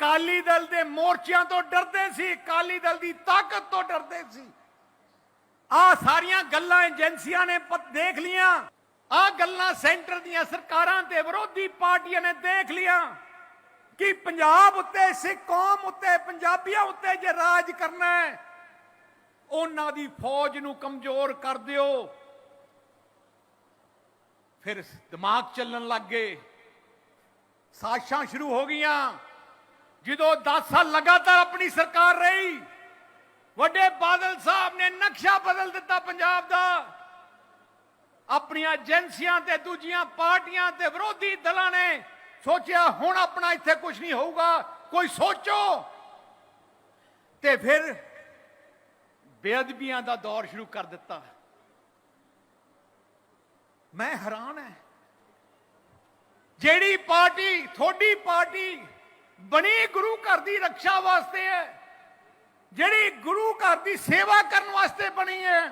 ਅਕਾਲੀ ਦਲ ਦੇ ਮੋਰਚਿਆਂ ਤੋਂ ਡਰਦੇ ਸੀ, ਅਕਾਲੀ ਦਲ ਦੀ ਤਾਕਤ ਤੋਂ ਡਰਦੇ ਸੀ। ਆ ਸਾਰੀਆਂ ਗੱਲਾਂ ਏਜੰਸੀਆਂ ਨੇ ਦੇਖ ਲੀਆਂ। ਆ ਗੱਲਾਂ ਸੈਂਟਰ ਦੀਆਂ ਸਰਕਾਰਾਂ ਤੇ ਵਿਰੋਧੀ ਪਾਰਟੀਆਂ ਨੇ ਦੇਖ ਲੀਆਂ ਕਿ ਪੰਜਾਬ ਉੱਤੇ, ਸਿੱਖ ਕੌਮ ਉੱਤੇ, ਪੰਜਾਬੀਆਂ ਉੱਤੇ ਜੇ ਰਾਜ ਕਰਨਾ ਹੈ, ਉਹਨਾਂ ਦੀ ਫੌਜ ਨੂੰ ਕਮਜ਼ੋਰ ਕਰ ਦਿਓ। ਫਿਰ ਦਿਮਾਗ ਚੱਲਣ ਲੱਗ ਗਏ। ਸਾਸ਼ਾਂ ਸ਼ੁਰੂ ਹੋ ਗਈਆਂ। ਜਦੋਂ 10 ਸਾਲ ਲਗਾਤਾਰ ਆਪਣੀ ਸਰਕਾਰ ਰਹੀ, ਵੱਡੇ ਬਾਦਲ ਸਾਹਿਬ ਨੇ ਨਕਸ਼ਾ ਬਦਲ ਦਿੱਤਾ ਪੰਜਾਬ ਦਾ। ਆਪਣੀਆਂ ਏਜੰਸੀਆਂ ਤੇ ਦੂਜੀਆਂ ਪਾਰਟੀਆਂ ਤੇ ਵਿਰੋਧੀ ਦਲਾਂ ਨੇ ਸੋਚਿਆ, ਹੁਣ ਆਪਣਾ ਇੱਥੇ ਕੁਝ ਨਹੀਂ ਹੋਊਗਾ, ਕੋਈ ਸੋਚੋ। ਤੇ ਫਿਰ ਬੇਅਦਬੀਆਂ ਦਾ ਦੌਰ ਸ਼ੁਰੂ ਕਰ ਦਿੱਤਾ। ਮੈਂ ਹੈਰਾਨ ਹੈ। ਜਿਹੜੀ ਪਾਰਟੀ ਥੋੜੀ ਪਾਰਟੀ ਬਣੀ ਗੁਰੂ ਘਰ ਦੀ ਰੱਖਿਆ ਵਾਸਤੇ ਹੈ, ਜਿਹੜੀ ਗੁਰੂ ਘਰ ਦੀ ਸੇਵਾ ਕਰਨ ਵਾਸਤੇ ਬਣੀ ਹੈ,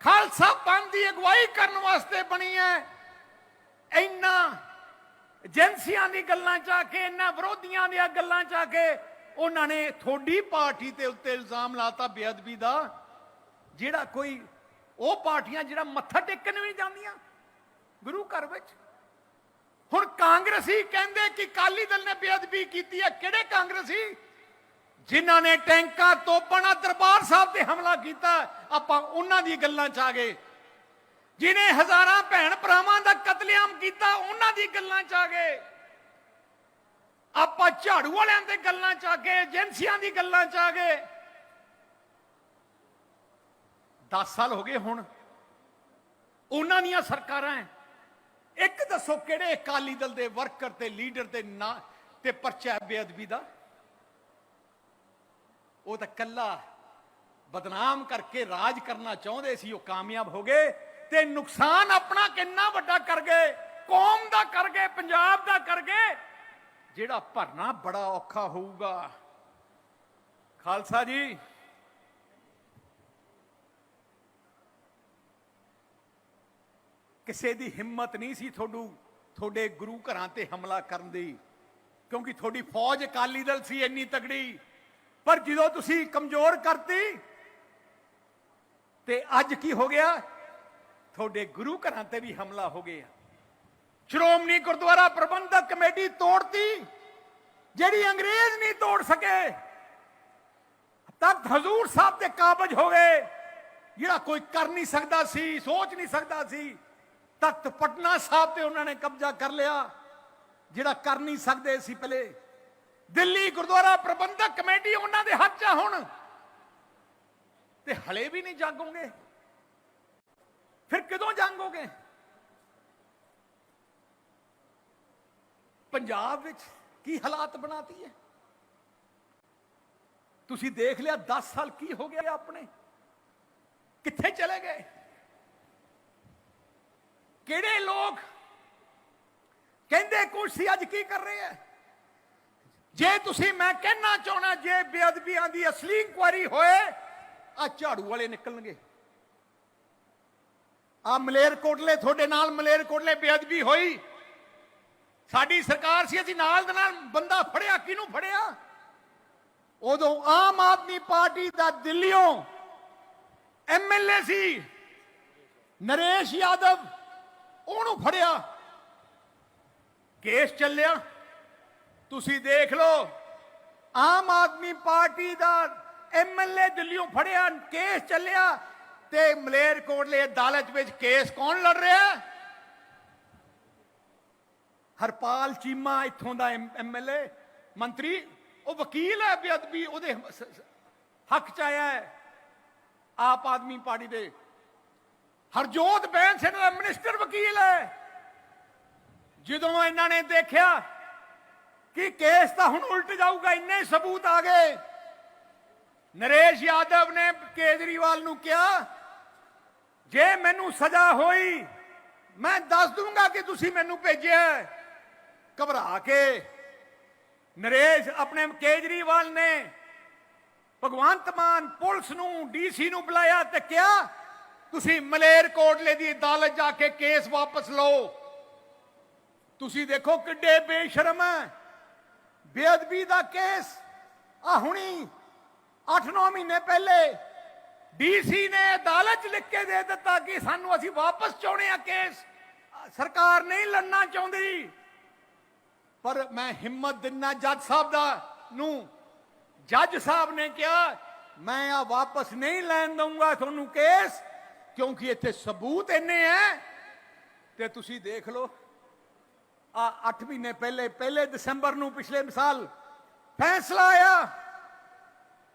ਖਾਲਸਾ ਪੰਥ ਦੀ ਅਗਵਾਈ ਕਰਨ ਵਾਸਤੇ ਬਣੀ ਹੈ, ਇੰਨਾ ਏਜੰਸੀਆਂ ਦੀ ਗੱਲਾਂ ਚ ਆ ਕੇ, ਇੰਨਾ ਵਿਰੋਧੀਆਂ ਦੀਆਂ ਗੱਲਾਂ ਚ ਆ ਕੇ ਉਹਨਾਂ ਨੇ ਥੋੜੀ ਪਾਰਟੀ ਤੇ ਉੱਤੇ ਇਲਜ਼ਾਮ ਲਾਤਾ ਬੇਅਦਬੀ ਦਾ, ਜਿਹੜਾ ਕੋਈ ਉਹ ਪਾਰਟੀਆਂ ਜਿਹੜਾ ਮੱਥਾ ਟੇਕਣ ਵੀ ਨਹੀਂ ਜਾਂਦੀਆਂ ਗੁਰੂ ਘਰ ਵਿੱਚ। ਕਾਂਗਰਸੀ ਕਹਿੰਦੇ ਕਿ ਕਾਲੀ ਦਲ ਨੇ ਬੇਅਦਬੀ ਕੀਤੀ ਹੈ। ਕਿਹੜੇ ਕਾਂਗਰਸੀ? ਜਿਨ੍ਹਾਂ ਨੇ ਟੈਂਕਾਂ ਤੋਪਾਂ ਨਾਲ ਦਰਬਾਰ ਸਾਹਿਬ ਤੇ ਹਮਲਾ ਕੀਤਾ। ਆਪਾਂ ਉਹਨਾਂ ਦੀ ਗੱਲਾਂ ਚ ਆ ਗਏ। ਜਿਨੇ ਹਜ਼ਾਰਾਂ ਭੈਣ ਭਰਾਵਾਂ ਦਾ ਕਤਲੇਆਮ ਕੀਤਾ, ਉਹਨਾਂ ਦੀ ਗੱਲਾਂ ਚ ਆ ਗਏ। ਆਪਾਂ ਝਾੜੂ ਵਾਲਿਆਂ ਦੇ ਗੱਲਾਂ ਚ ਆ ਗਏ, ਏਜੰਸੀਆਂ ਦੀ ਗੱਲਾਂ ਚ ਆ ਗਏ। 10 ਸਾਲ ਹੋ ਗਏ ਹੁਣ। ਉਹਨਾਂ ਦੀਆਂ ਸਰਕਾਰਾਂ ਹੈ। ਇੱਕ ਦੱਸੋ ਕਿਹੜੇ ਅਕਾਲੀ ਦਲ ਦੇ ਵਰਕਰ ਤੇ ਲੀਡਰ ਦੇ ਨਾਂ ਤੇ ਪਰਚਾ ਬੇਅਦਬੀ ਦਾ? ਉਹ ਤਾਂ ਕੱਲਾ ਬਦਨਾਮ ਕਰਕੇ ਰਾਜ ਕਰਨਾ ਚਾਹੁੰਦੇ ਸੀ, ਉਹ ਕਾਮਯਾਬ ਹੋ ਗਏ ਤੇ ਨੁਕਸਾਨ ਆਪਣਾ ਕਿੰਨਾ ਵੱਡਾ ਕਰ ਗਏ? ਕੌਮ ਦਾ ਕਰ ਗਏ, ਪੰਜਾਬ ਦਾ ਕਰ ਗਏ? ਜਿਹੜਾ ਭਰਨਾ ਬੜਾ ਔਖਾ ਹੋਊਗਾ। ਖਾਲਸਾ ਜੀ ਕਿਸੇ ਦੀ ਹਿੰਮਤ ਨਹੀਂ ਸੀ ਤੁਹਾਨੂੰ ਤੁਹਾਡੇ ਗੁਰੂ ਘਰਾਂ ਤੇ ਹਮਲਾ ਕਰਨ ਦੀ, ਕਿਉਂਕਿ ਤੁਹਾਡੀ ਫੌਜ ਅਕਾਲੀ ਦਲ ਸੀ ਇੰਨੀ ਤਗੜੀ ਪਰ ਜਦੋਂ ਤੁਸੀਂ ਕਮਜ਼ੋਰ ਕਰਤੀ, ਤੇ ਅੱਜ ਕੀ ਹੋ ਗਿਆ? ਤੁਹਾਡੇ ਗੁਰੂ ਘਰਾਂ ਤੇ ਵੀ ਹਮਲਾ ਹੋ ਗਿਆ। ਸ਼੍ਰੋਮਣੀ ਗੁਰਦੁਆਰਾ ਪ੍ਰਬੰਧਕ ਕਮੇਟੀ ਤੋੜਤੀ, ਜਿਹੜੀ ਅੰਗਰੇਜ਼ ਨਹੀਂ ਤੋੜ ਸਕੇ। ਤਖਤ ਹਜ਼ੂਰ ਸਾਹਿਬ ਤੇ ਕਾਬਜ ਹੋ ਗਏ, ਜਿਹੜਾ ਕੋਈ ਕਰ ਨਹੀਂ ਸਕਦਾ ਸੀ, ਸੋਚ ਨਹੀਂ ਸਕਦਾ ਸੀ। ਤਖਤ ਪਟਨਾ ਸਾਹਿਬ ਤੇ ਉਹਨਾਂ ਨੇ ਕਬਜ਼ਾ ਕਰ ਲਿਆ, ਜਿਹੜਾ ਕਰ ਨਹੀਂ ਸਕਦੇ ਸੀ ਪਹਿਲੇ। ਦਿੱਲੀ ਗੁਰਦੁਆਰਾ ਪ੍ਰਬੰਧਕ ਕਮੇਟੀ, ਉਹਨਾਂ ਦੇ ਹੱਥ 'ਚ ਹੁਣ। ਤੇ ਹਲੇ ਵੀ ਨਹੀਂ ਜਾਗੋਗੇ। ਫਿਰ ਕਦੋਂ ਜਾਗੋਗੇ? ਪੰਜਾਬ ਵਿੱਚ ਕੀ ਹਾਲਾਤ ਬਣਾਤੀ ਹੈ? ਤੁਸੀਂ ਦੇਖ ਲਿਆ 10 ਸਾਲ ਕੀ ਹੋ ਗਿਆ ਆਪਣੇ? ਕਿੱਥੇ ਚਲੇ ਗਏ? ਕਿਹੜੇ ਲੋਕ ਕਹਿੰਦੇ ਕੁਛ ਸੀ, ਅੱਜ ਕੀ ਕਰ ਰਹੇ ਹੈ? ਜੇ ਤੁਸੀਂ ਮੈਂ ਕਹਿਣਾ ਚਾਹਣਾ ਜੇ ਬੇਅਦਬੀਆਂ ਦੀ ਅਸਲੀ ਇਨਕੁਆਰੀ ਹੋਏ ਆ ਝਾੜੂ ਵਾਲੇ ਨਿਕਲਣਗੇ। ਆ ਮਲੇਰਕੋਟਲੇ ਤੁਹਾਡੇ ਨਾਲ ਮਲੇਰਕੋਟਲੇ ਬੇਅਦਬੀ ਹੋਈ। ਸਾਡੀ ਸਰਕਾਰ ਸੀ, ਅਸੀਂ ਨਾਲ ਦੇ ਨਾਲ ਬੰਦਾ ਫੜਿਆ, ਕਿਹਨੂੰ ਫੜਿਆ? ਉਦੋਂ ਆਮ ਆਦਮੀ ਪਾਰਟੀ ਦਾ ਦਿੱਲੀੋਂ ਐਮਐਲਏ ਸੀ, ਨਰੇਸ਼ ਯਾਦਵ ਉਹਨੂੰ ਫੜਿਆ। ਕੇਸ ਚੱਲਿਆ। ਤੁਸੀਂ ਦੇਖ ਲਓ। ਆਮ ਆਦਮੀ ਪਾਰਟੀ ਦਾ ਐਮਐਲਏ ਦਿੱਲੀੋਂ ਫੜਿਆ, ਕੇਸ ਚੱਲਿਆ ਤੇ ਮਲੇਰਕੋਟਲੇ ਅਦਾਲਤ ਵਿੱਚ ਕੇਸ ਕੌਣ ਲੜ ਰਿਹਾ ਹੈ? ਹਰਪਾਲ ਚੀਮਾ ਇੱਥੋਂ ਦਾ ਐਮਐਲਏ ਮੰਤਰੀ, ਉਹ ਵਕੀਲ ਹੈ ਬੇਅਦਬੀ, ਉਹਦੇ ਹੱਕ ਚ ਆਇਆ ਹੈ। ਆਪ ਆਦਮੀ ਪਾਰਟੀ ਦੇ ਹਰਜੋਤ ਬੈਂਸ ਇਹਨਾਂ ਦਾ ਮਿਨਿਸਟਰ ਵਕੀਲ ਹੈ। ਜਦੋਂ ਇਹਨਾਂ ਨੇ ਦੇਖਿਆ ਕਿ ਕੇਸ ਤਾਂ ਹੁਣ ਉਲਟ ਜਾਊਗਾ, ਇੰਨੇ ਸਬੂਤ ਆ ਗਏ। ਨਰੇਸ਼ ਯਾਦਵ ਨੇ ਕੇਜਰੀਵਾਲ ਨੂੰ ਕਿਹਾ, ਜੇ ਮੈਨੂੰ ਸਜ਼ਾ ਹੋਈ, ਮੈਂ ਦੱਸ ਦੂੰਗਾ ਕਿ ਤੁਸੀਂ ਮੈਨੂੰ ਭੇਜਿਆ ਘਬਰਾ ਕੇ ਨਰੇਸ਼ ਆਪਣੇ ਕੇਜਰੀਵਾਲ ਨੇ ਭਗਵੰਤ ਮਾਨ ਪੁਲਿਸ ਨੂੰ, ਡੀਸੀ ਨੂੰ ਬੁਲਾਇਆ ਤੇ ਕਿਹਾ ਤੁਸੀਂ ਮਲੇਰਕੋਟਲੇ ਦੀ ਅਦਾਲਤ ਜਾ ਕੇ ਕੇਸ ਵਾਪਸ ਲਓ। ਤੁਸੀਂ ਦੇਖੋ ਕਿੱਡੇ ਬੇਸ਼ਰਮ ਹੈ। ਬੇਅਦਬੀ ਦਾ ਕੇਸ। ਆ ਹੁਣੀ 8-9 ਮਹੀਨੇ ਪਹਿਲੇ ਡੀਸੀ ਨੇ ਅਦਾਲਤ 'ਚ ਲਿਖ ਕੇ ਦੇ ਦਿੱਤਾ ਕਿ ਸਾਨੂੰ ਅਸੀਂ ਵਾਪਸ ਚਾਹੁੰਦੇ ਆ ਕੇਸ। ਸਰਕਾਰ ਨਹੀਂ ਲੜਨਾ ਚਾਹੁੰਦੀ। ਪਰ ਮੈਂ ਹਿੰਮਤ ਦਿੰਨਾ ਜੱਜ ਸਾਹਿਬ ਦਾ ਨੂੰ। ਜੱਜ ਸਾਹਿਬ ਨੇ ਕਿਹਾ, ਮੈਂ ਆ ਵਾਪਸ ਨਹੀਂ ਲੈਣ ਦਊਂਗਾ ਤੁਹਾਨੂੰ ਕੇਸ। ਕਿਉਂਕਿ ਇੱਥੇ ਸਬੂਤ ਇੰਨੇ ਐ ਤੇ ਤੁਸੀਂ ਦੇਖ ਲਓ, ਆ 8 ਮਹੀਨੇ ਪਹਿਲੇ ਪਹਿਲੇ ਦਸੰਬਰ ਨੂੰ ਪਿਛਲੇ ਸਾਲ ਫੈਸਲਾ ਆਇਆ।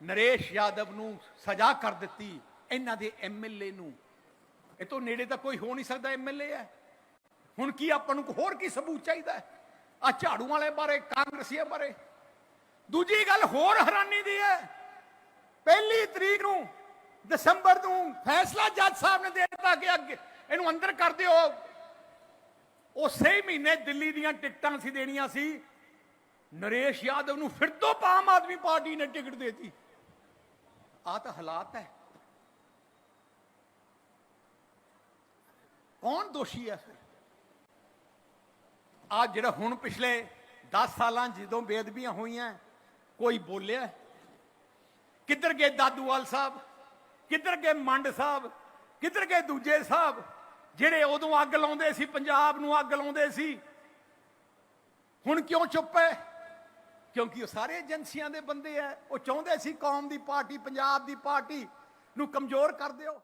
ਨਰੇਸ਼ ਯਾਦਵ ਨੂੰ ਸਜ਼ਾ ਕਰ ਦਿੱਤੀ ਇਹਨਾਂ ਦੇ ਐਮਐਲਏ ਨੂੰ। ਇਹ ਤੋਂ ਨੇੜੇ ਤਾਂ ਕੋਈ ਹੋ ਨਹੀਂ ਸਕਦਾ ਐਮਐਲਏ ਹੈ ਹੁਣ ਕੀ ਆਪਾਂ ਨੂੰ ਹੋਰ ਕੀ ਸਬੂਤ ਚਾਹੀਦਾ ਹੈ ਆ ਝਾੜੂ ਵਾਲੇ ਬਾਰੇ, ਕਾਂਗਰਸੀਆਂ ਬਾਰੇ। ਦੂਜੀ ਗੱਲ ਹੋਰ ਹੈਰਾਨੀ ਦੀ ਹੈ ਪਹਿਲੀ ਤਰੀਕ ਨੂੰ ਦਸੰਬਰ ਨੂੰ ਫੈਸਲਾ ਜੱਜ ਸਾਹਿਬ ਨੇ ਦੇ ਦਿੱਤਾ ਕਿ ਅੱਗੇ ਇਹਨੂੰ ਅੰਦਰ ਕਰ ਦਿਓ। ਉਸੇ ਹੀ ਮਹੀਨੇ ਦਿੱਲੀ ਦੀਆਂ ਟਿਕਟਾਂ ਸੀ ਦੇਣੀਆਂ ਸੀ। ਨਰੇਸ਼ ਯਾਦਵ ਨੂੰ ਫਿਰ ਤੋਂ ਆਮ ਆਦਮੀ ਪਾਰਟੀ ਨੇ ਟਿਕਟ ਦੇਤੀ। ਆ ਤਾਂ ਹਾਲਾਤ ਹੈ। ਕੌਣ ਦੋਸ਼ੀ ਹੈ ਫਿਰ? ਆ ਜਿਹੜਾ ਹੁਣ ਪਿਛਲੇ 10 ਸਾਲਾਂ ਜਦੋਂ ਬੇਅਦਬੀਆਂ ਹੋਈਆਂ, ਕੋਈ ਬੋਲਿਆ? ਕਿੱਧਰ ਗਏ ਦਾਦੂਵਾਲ ਸਾਹਿਬ? ਕਿੱਧਰ ਗਏ ਮੰਡ ਸਾਹਿਬ? ਕਿੱਧਰ ਗਏ ਦੂਜੇ ਸਾਹਿਬ? ਜਿਹੜੇ ਉਦੋਂ ਅੱਗ ਲਾਉਂਦੇ ਸੀ, ਪੰਜਾਬ ਨੂੰ ਅੱਗ ਲਾਉਂਦੇ ਸੀ। ਹੁਣ ਕਿਉਂ ਚੁੱਪ ਹੈ? ਕਿਉਂਕਿ ਉਹ ਸਾਰੇ ਏਜੰਸੀਆਂ ਦੇ ਬੰਦੇ ਆ ਉਹ ਚਾਹੁੰਦੇ ਸੀ ਕੌਮ ਦੀ ਪਾਰਟੀ, ਪੰਜਾਬ ਦੀ ਪਾਰਟੀ ਨੂੰ ਕਮਜ਼ੋਰ ਕਰ ਦਿਓ।